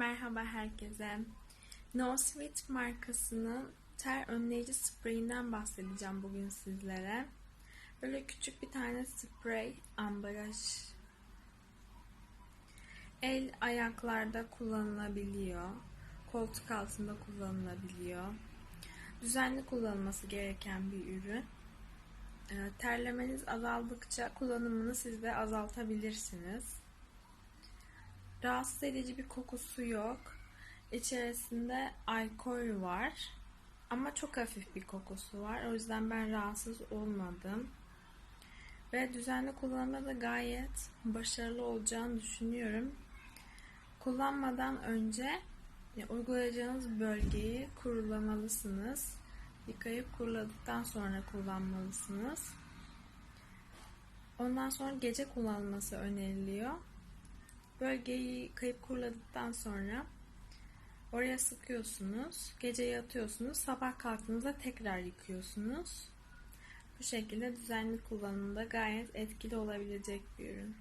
Merhaba herkese. No Sweat markasının ter önleyici spreyinden bahsedeceğim bugün sizlere. Böyle küçük bir tane sprey ambalaj. El ayaklarda kullanılabiliyor. Koltuk altında kullanılabiliyor. Düzenli kullanılması gereken bir ürün. Ee, Terlemeniz azaldıkça kullanımını siz de azaltabilirsiniz. Rahatsız edici bir kokusu yok. İçerisinde alkol var. Ama çok hafif bir kokusu var. O yüzden ben rahatsız olmadım. Ve düzenli kullanımda da gayet başarılı olacağını düşünüyorum. Kullanmadan önce e, uygulayacağınız bölgeyi kurulamalısınız. Yıkayıp kuruladıktan sonra kullanmalısınız. Ondan sonra gece kullanılması öneriliyor. Bölgeyi kayıp kuruladıktan sonra oraya sıkıyorsunuz. Gece yatıyorsunuz. Sabah kalktığınızda tekrar yıkıyorsunuz. Bu şekilde düzenli kullanımda gayet etkili olabilecek bir ürün.